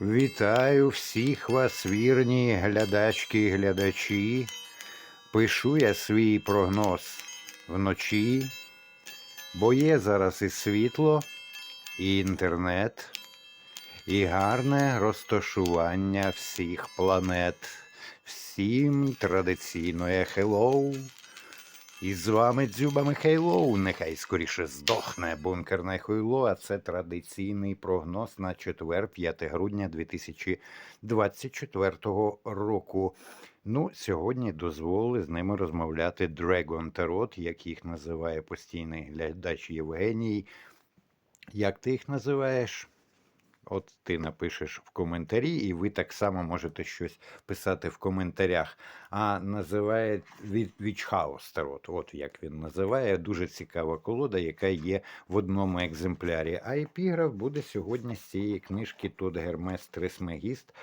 Вітаю всіх вас, вірні глядачки і глядачі. Пишу я свій прогноз вночі, бо є зараз і світло, і інтернет, і гарне розташування всіх планет. Всім традиційне хеллоу. І з вами Дзюба Михайлов. Нехай скоріше здохне бункерне хуйло, а це традиційний прогноз на четвер, 5 грудня 2024 року. Ну, сьогодні дозволили з ними розмовляти Dragon Tarot, як їх називає постійний глядач Євгеній. Як ти їх називаєш? От ти напишеш в коментарі, і ви так само можете щось писати в коментарях. А називає Вічхаус Тарот. От як він називає. Дуже цікава колода, яка є в одному екземплярі. А епіграф буде сьогодні з цієї книжки Тод Гермес Трисмегіст.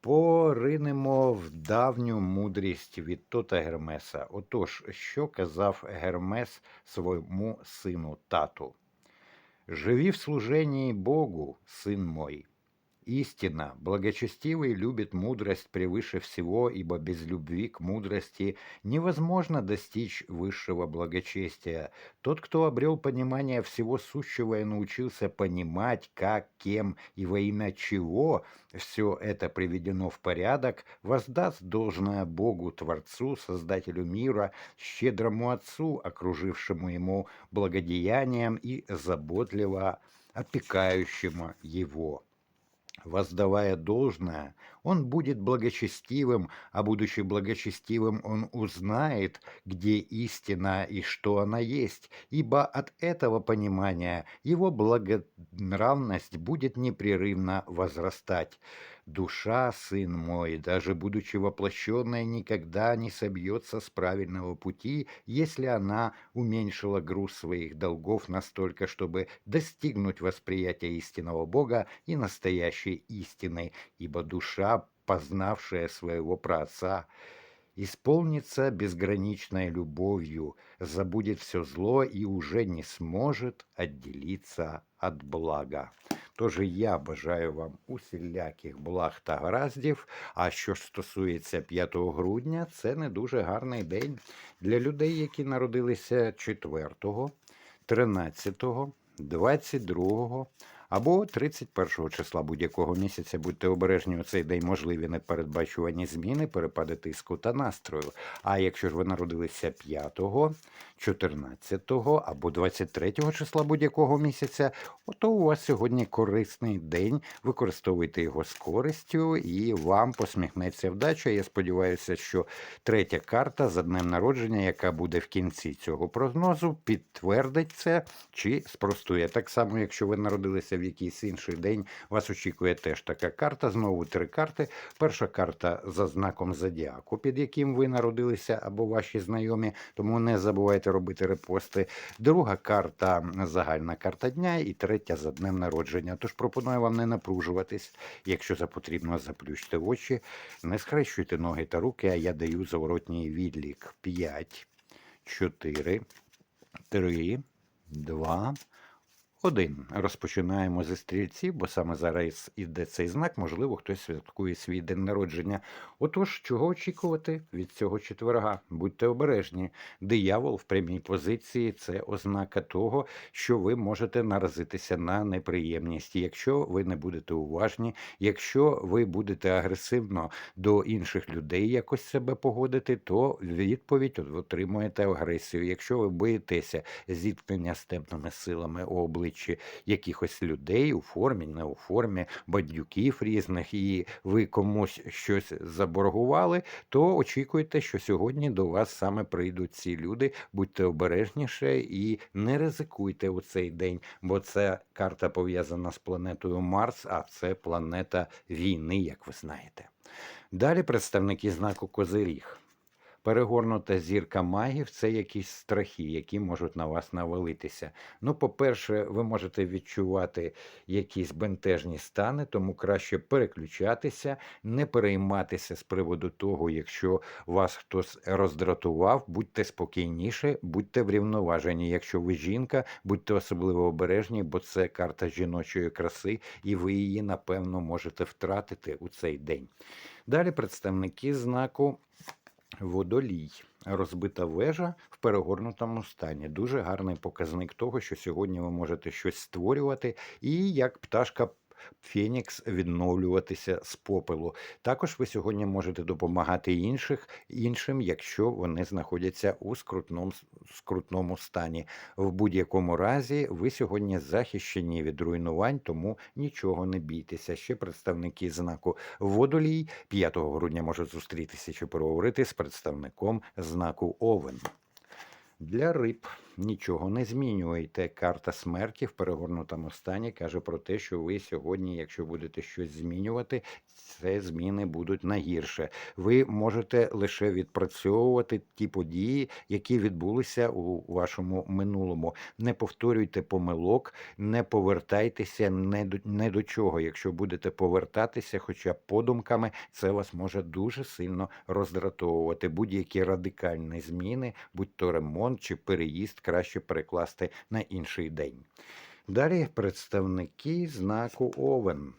Поринемо в давню мудрість від Тота Гермеса. Отож, що казав Гермес своєму сину тату? Живи в служении Богу, сын мой. Истина, благочестивый любит мудрость превыше всего, ибо без любви к мудрости невозможно достичь высшего благочестия. Тот, кто обрел понимание всего сущего и научился понимать, как, кем и во имя чего все это приведено в порядок, воздаст должное Богу, Творцу, Создателю мира, щедрому Отцу, окружившему ему благодеянием и заботливо опекающему его. Воздавая должное, он будет благочестивым, а будучи благочестивым, он узнает, где истина и что она есть, ибо от этого понимания его благонравность будет непрерывно возрастать. Душа, сын мой, даже будучи воплощенной, никогда не собьется с правильного пути, если она уменьшила груз своих долгов настолько, чтобы достигнуть восприятия истинного Бога и настоящей истины, ибо душа, познавшая своего праотца, исполнится безграничной любовью, забудет все зло и уже не сможет отделиться от блага. Тож я бажаю вам усіляких благ та гараздів. А що ж стосується 5 грудня, це не дуже гарний день для людей, які народилися 4, 13, 22 або 31 числа будь-якого місяця. Будьте обережні у цей день можливі непередбачувані зміни, перепади тиску та настрою. А якщо ж ви народилися 5, 14 або 23 числа будь-якого місяця, то у вас сьогодні корисний день. Використовуйте його з користю і вам посміхнеться вдача. Я сподіваюся, що третя карта за днем народження, яка буде в кінці цього прогнозу, підтвердить це чи спростує. Так само, якщо ви народилися в якийсь інший день, вас очікує теж така карта. Знову три карти. Перша карта за знаком зодіаку, під яким ви народилися або ваші знайомі, тому не забувайте робити репости. Друга карта загальна карта дня, і третя за днем народження. Тож пропоную вам не напружуватись. Якщо за потрібно, заплющте очі, не схрещуйте ноги та руки, а я даю заворотній відлік. 5, 4, 3, 2, один. Розпочинаємо зі стрільців, бо саме зараз іде цей знак, можливо, хтось святкує свій день народження. Отож, чого очікувати від цього четверга? Будьте обережні. Диявол в прямій позиції це ознака того, що ви можете наразитися на неприємність. Якщо ви не будете уважні, якщо ви будете агресивно до інших людей якось себе погодити, то відповідь отримуєте агресію. Якщо ви боїтеся зіткнення з темними силами обличчя, обличчі якихось людей у формі, не у формі, бандюків різних, і ви комусь щось заборгували, то очікуйте, що сьогодні до вас саме прийдуть ці люди. Будьте обережніше і не ризикуйте у цей день, бо це карта пов'язана з планетою Марс, а це планета війни, як ви знаєте. Далі представники знаку Козиріг. Перегорнута зірка магів це якісь страхи, які можуть на вас навалитися. Ну, по-перше, ви можете відчувати якісь бентежні стани, тому краще переключатися, не перейматися з приводу того, якщо вас хтось роздратував, будьте спокійніше, будьте врівноважені. Якщо ви жінка, будьте особливо обережні, бо це карта жіночої краси, і ви її, напевно, можете втратити у цей день. Далі представники знаку водолій. Розбита вежа в перегорнутому стані. Дуже гарний показник того, що сьогодні ви можете щось створювати, і як пташка Фенікс відновлюватися з попелу. Також ви сьогодні можете допомагати інших, іншим, якщо вони знаходяться у скрутному, скрутному стані. В будь-якому разі ви сьогодні захищені від руйнувань, тому нічого не бійтеся. Ще представники знаку водолій 5 грудня можуть зустрітися чи переговорити з представником знаку Овен. Для риб нічого не змінюєте. Карта смерті в перегорнутому стані каже про те, що ви сьогодні, якщо будете щось змінювати, це зміни будуть на гірше. Ви можете лише відпрацьовувати ті події, які відбулися у вашому минулому. Не повторюйте помилок, не повертайтеся не до, не до чого. Якщо будете повертатися, хоча подумками, це вас може дуже сильно роздратовувати. Будь-які радикальні зміни, будь то ремонт чи переїзд, краще перекласти на інший день. Далі представники знаку Овен.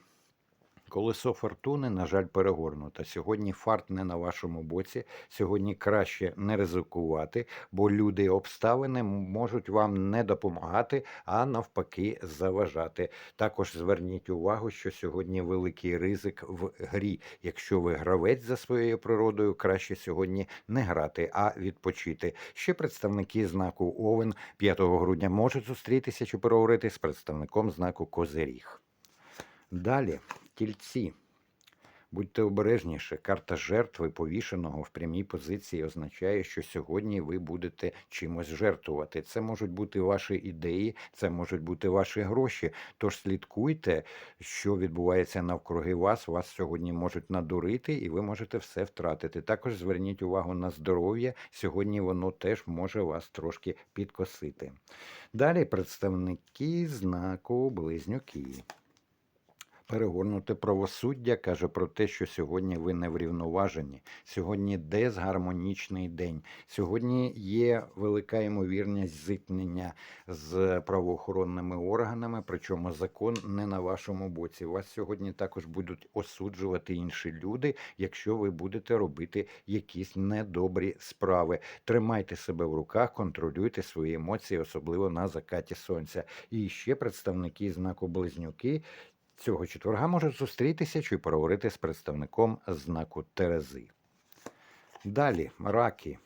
Колесо фортуни, на жаль, перегорнуто. Сьогодні фарт не на вашому боці. Сьогодні краще не ризикувати, бо люди обставини можуть вам не допомагати, а навпаки, заважати. Також зверніть увагу, що сьогодні великий ризик в грі. Якщо ви гравець за своєю природою, краще сьогодні не грати, а відпочити. Ще представники знаку Овен 5 грудня можуть зустрітися чи переговорити з представником знаку Козиріг. Далі тільці. Будьте обережніше, карта жертви повішеного в прямій позиції означає, що сьогодні ви будете чимось жертвувати. Це можуть бути ваші ідеї, це можуть бути ваші гроші. Тож слідкуйте, що відбувається навкруги вас. Вас сьогодні можуть надурити, і ви можете все втратити. Також зверніть увагу на здоров'я. Сьогодні воно теж може вас трошки підкосити. Далі представники знаку близнюки. Перегорнуте правосуддя каже про те, що сьогодні ви не врівноважені. Сьогодні дезгармонічний день. Сьогодні є велика ймовірність зіткнення з правоохоронними органами, причому закон не на вашому боці. Вас сьогодні також будуть осуджувати інші люди, якщо ви будете робити якісь недобрі справи. Тримайте себе в руках, контролюйте свої емоції, особливо на закаті сонця. І ще представники знаку близнюки цього четверга можуть зустрітися чи поговорити з представником знаку Терези. Далі раки.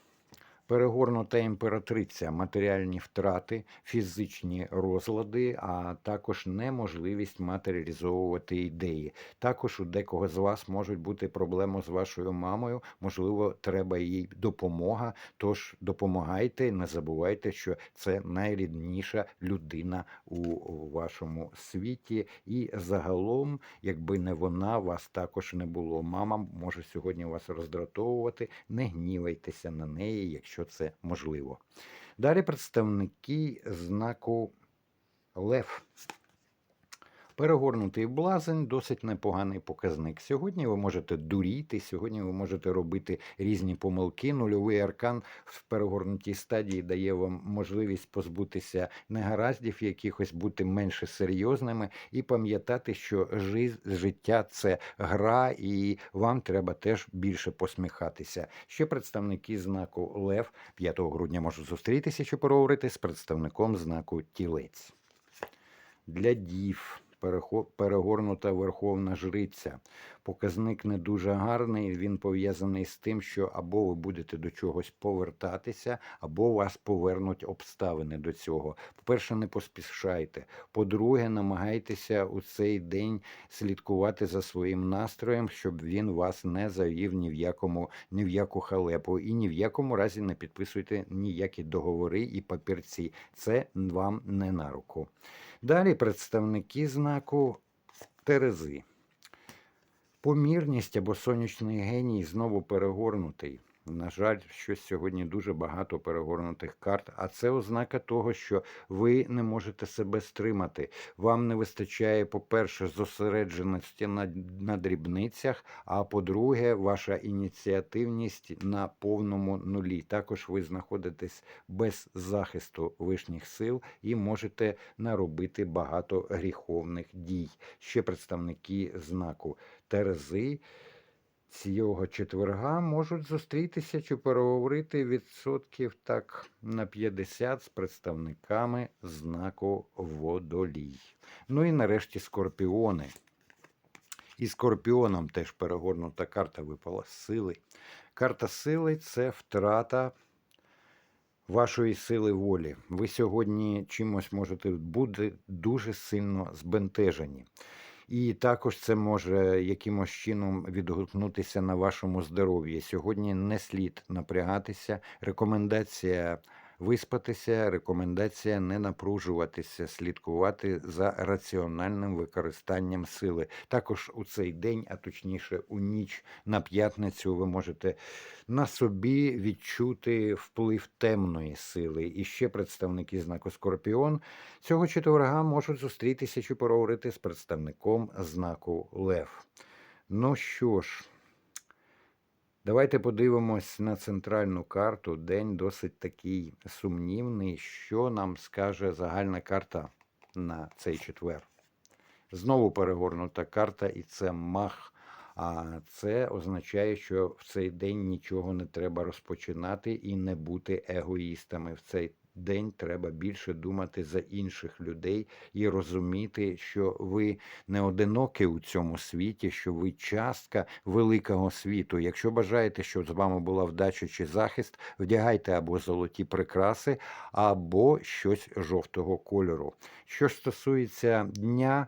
Перегорнута імператриця, матеріальні втрати, фізичні розлади, а також неможливість матеріалізовувати ідеї. Також у декого з вас можуть бути проблеми з вашою мамою, можливо, треба їй допомога. Тож допомагайте, не забувайте, що це найрідніша людина у вашому світі. І загалом, якби не вона, вас також не було. Мама може сьогодні вас роздратовувати. Не гнівайтеся на неї, якщо це можливо. Далі представники знаку Лев. Перегорнутий блазень досить непоганий показник. Сьогодні ви можете дуріти, сьогодні ви можете робити різні помилки. Нульовий аркан в перегорнутій стадії дає вам можливість позбутися негараздів, якихось бути менше серйозними і пам'ятати, що життя це гра, і вам треба теж більше посміхатися. Ще представники знаку Лев 5 грудня можуть зустрітися чи поговорити з представником знаку Тілець. Для дів перегорнута верховна жриця. Показник не дуже гарний. Він пов'язаний з тим, що або ви будете до чогось повертатися, або вас повернуть обставини до цього. По-перше, не поспішайте. По-друге, намагайтеся у цей день слідкувати за своїм настроєм, щоб він вас не завів ні в якому ні в яку халепу, і ні в якому разі не підписуйте ніякі договори і папірці. Це вам не на руку. Далі представники знаку Терези. Помірність або сонячний геній знову перегорнутий. На жаль, щось сьогодні дуже багато перегорнутих карт, а це ознака того, що ви не можете себе стримати. Вам не вистачає, по-перше, зосередженості на, на дрібницях, а по-друге, ваша ініціативність на повному нулі. Також ви знаходитесь без захисту вишніх сил і можете наробити багато гріховних дій. Ще представники знаку Терези цього четверга можуть зустрітися чи переговорити відсотків так на 50 з представниками знаку Водолій. Ну і нарешті скорпіони. І скорпіоном теж перегорнута карта випала сили. Карта сили це втрата вашої сили волі. Ви сьогодні чимось можете бути дуже сильно збентежені. І також це може якимось чином відгукнутися на вашому здоров'ї. Сьогодні не слід напрягатися. Рекомендація виспатися, рекомендація не напружуватися, слідкувати за раціональним використанням сили. Також у цей день, а точніше у ніч на п'ятницю, ви можете на собі відчути вплив темної сили. І ще представники знаку Скорпіон цього четверга можуть зустрітися чи поговорити з представником знаку Лев. Ну що ж, давайте подивимось на центральну карту. День досить такий сумнівний. Що нам скаже загальна карта на цей четвер? Знову перегорнута карта, і це мах. А це означає, що в цей день нічого не треба розпочинати і не бути егоїстами. В цей день треба більше думати за інших людей і розуміти, що ви не одинокі у цьому світі, що ви частка великого світу. Якщо бажаєте, щоб з вами була вдача чи захист, вдягайте або золоті прикраси, або щось жовтого кольору. Що ж стосується дня.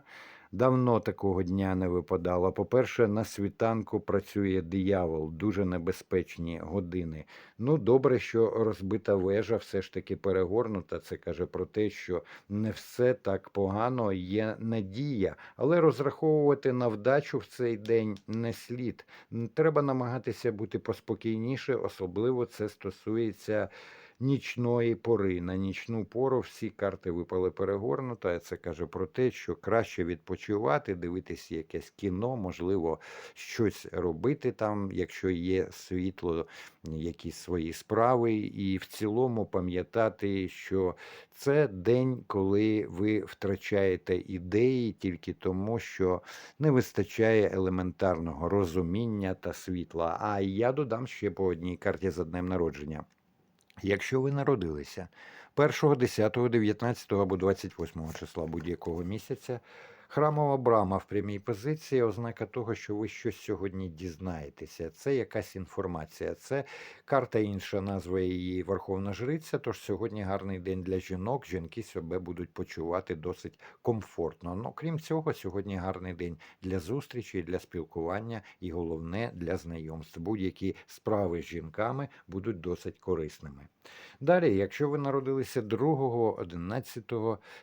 Давно такого дня не випадало. По-перше, на світанку працює диявол, дуже небезпечні години. Ну, добре, що розбита вежа все ж таки перегорнута. Це каже про те, що не все так погано, є надія, але розраховувати на вдачу в цей день не слід. Треба намагатися бути поспокійніше, особливо це стосується нічної пори. На нічну пору всі карти випали перегорнуто. Це каже про те, що краще відпочивати, дивитися якесь кіно, можливо, щось робити там, якщо є світло, якісь свої справи, і в цілому пам'ятати, що це день, коли ви втрачаєте ідеї тільки тому, що не вистачає елементарного розуміння та світла. А я додам ще по одній карті за днем народження. Якщо ви народилися 1, 10, 19 або 28 числа будь-якого місяця, храмова брама в прямій позиції ознака того, що ви щось сьогодні дізнаєтеся. Це якась інформація. Це карта інша, назва її Верховна Жриця. Тож сьогодні гарний день для жінок. Жінки себе будуть почувати досить комфортно. Ну, крім цього, сьогодні гарний день для зустрічі, для спілкування і головне для знайомств. Будь-які справи з жінками будуть досить корисними. Далі, якщо ви народилися 2, 11,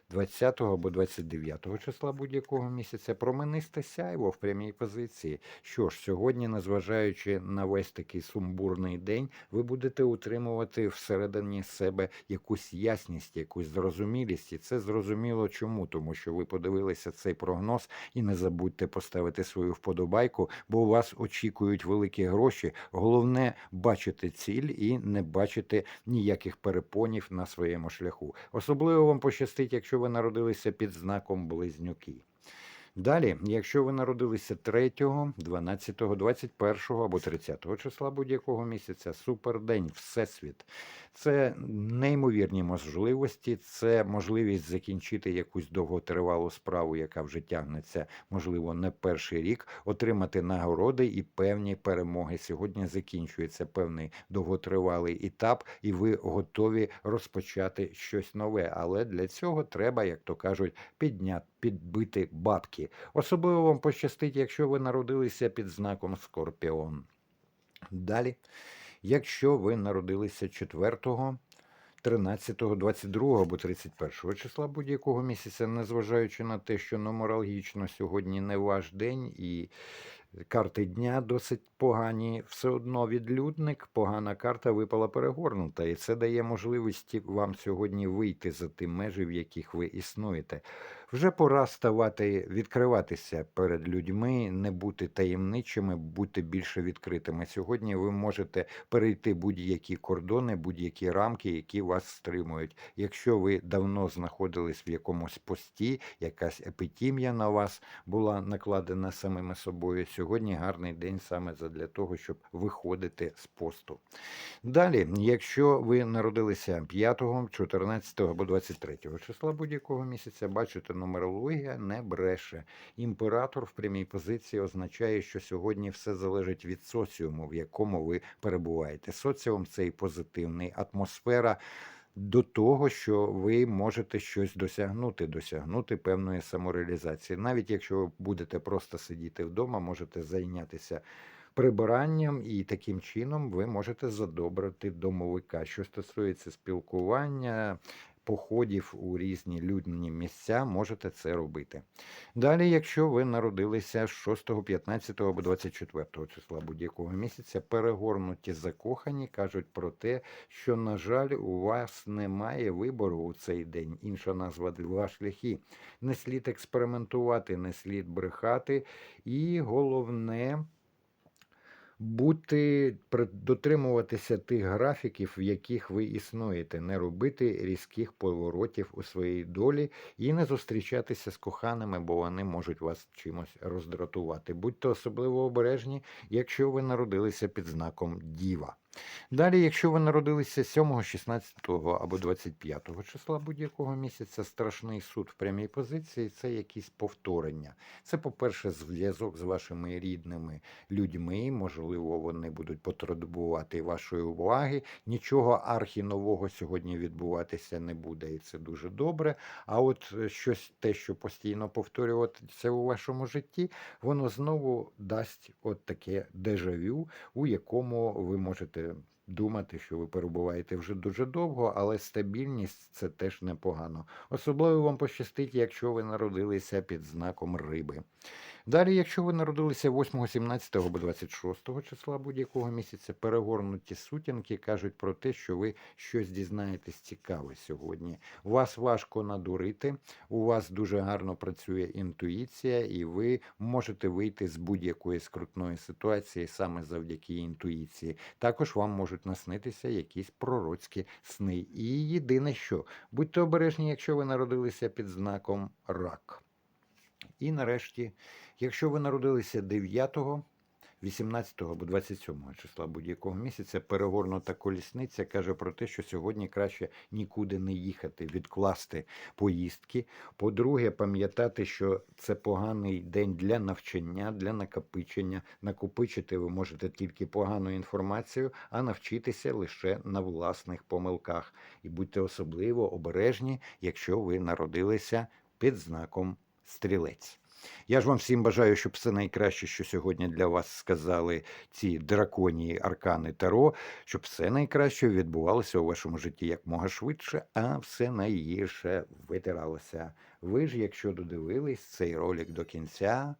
20 або 29 числа будь-якого місяця, променисте сяйво в прямій позиції. Що ж, сьогодні, незважаючи на весь такий сумбурний день, ви будете утримувати всередині себе якусь ясність, якусь зрозумілість. І це зрозуміло чому, тому що ви подивилися цей прогноз і не забудьте поставити свою вподобайку, бо у вас очікують великі гроші. Головне бачити ціль і не бачити ніяких перепонів на своєму шляху. Особливо вам пощастить, якщо ви народилися під знаком близнюки. Далі, якщо ви народилися 3, 12, 21 або 30 числа будь-якого місяця, супердень, всесвіт. Це неймовірні можливості, це можливість закінчити якусь довготривалу справу, яка вже тягнеться, можливо, не перший рік, отримати нагороди і певні перемоги. Сьогодні закінчується певний довготривалий етап, і ви готові розпочати щось нове. Але для цього треба, як то кажуть, підняти. Підбити бабки. Особливо вам пощастить, якщо ви народилися під знаком Скорпіон. Далі, якщо ви народилися 4, 13, 22 або 31 числа будь-якого місяця, незважаючи на те, що нумерологічно сьогодні не ваш день, і Карти дня досить погані. Все одно відлюдник, погана карта випала перегорнута, і це дає можливість вам сьогодні вийти за ті межі, в яких ви існуєте. Вже пора ставати, відкриватися перед людьми, не бути таємничими, бути більше відкритими. Сьогодні ви можете перейти будь-які кордони, будь-які рамки, які вас стримують. Якщо ви давно знаходились в якомусь пості, якась епітімія на вас була накладена самими собою. Сьогодні гарний день саме для того, щоб виходити з посту. Далі, якщо ви народилися 5, 14 або 23 числа будь-якого місяця, бачите, нумерологія не бреше. Імператор в прямій позиції означає, що сьогодні все залежить від соціуму, в якому ви перебуваєте. Соціум це і позитивний атмосфера. До того, що ви можете щось досягнути, досягнути певної самореалізації. Навіть якщо ви будете просто сидіти вдома, можете зайнятися прибиранням, і таким чином ви можете задобрити домовика. Що стосується спілкування, походів у різні людні місця, можете це робити. Далі, якщо ви народилися 6, 15 або 24 числа будь-якого місяця, перегорнуті закохані кажуть про те, що, на жаль, у вас немає вибору у цей день. Інша назва два шляхи. Не слід експериментувати, не слід брехати, і головне бути дотримуватися тих графіків, в яких ви існуєте, не робити різких поворотів у своїй долі і не зустрічатися з коханими, бо вони можуть вас чимось роздратувати. Будьте особливо обережні, якщо ви народилися під знаком Діва. Далі, якщо ви народилися 7, 16 або 25 числа будь-якого місяця, страшний суд в прямій позиції це якісь повторення. Це, по-перше, зв'язок з вашими рідними людьми. Можливо, вони будуть потребувати вашої уваги. Нічого архінового сьогодні відбуватися не буде, і це дуже добре. А от е, щось те, що постійно повторюватися у вашому житті, воно знову дасть от таке дежавю, у якому ви можете думати, що ви перебуваєте вже дуже довго, але стабільність це теж непогано. Особливо вам пощастить, якщо ви народилися під знаком риби. Далі, якщо ви народилися 8, 17 або 26 числа будь-якого місяця, перегорнуті сутінки кажуть про те, що ви щось дізнаєтесь цікаве сьогодні. Вас важко надурити, у вас дуже гарно працює інтуїція, і ви можете вийти з будь-якої скрутної ситуації саме завдяки інтуїції. Також вам можуть наснитися якісь пророцькі сни. І єдине що, будьте обережні, якщо ви народилися під знаком рак. І нарешті, якщо ви народилися 9, 18 або 27 числа будь-якого місяця, перегорнута колісниця каже про те, що сьогодні краще нікуди не їхати, відкласти поїздки. По-друге, пам'ятати, що це поганий день для навчання, для накопичення. Накопичити ви можете тільки погану інформацію, а навчитися лише на власних помилках. І будьте особливо обережні, якщо ви народилися під знаком стрілець. Я ж вам всім бажаю, щоб все найкраще, що сьогодні для вас сказали ці драконії аркани Таро, щоб все найкраще відбувалося у вашому житті якмога швидше, а все найгірше витиралося. Ви ж, якщо додивились цей ролик до кінця,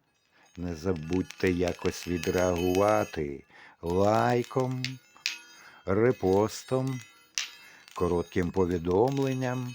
не забудьте якось відреагувати лайком, репостом, коротким повідомленням.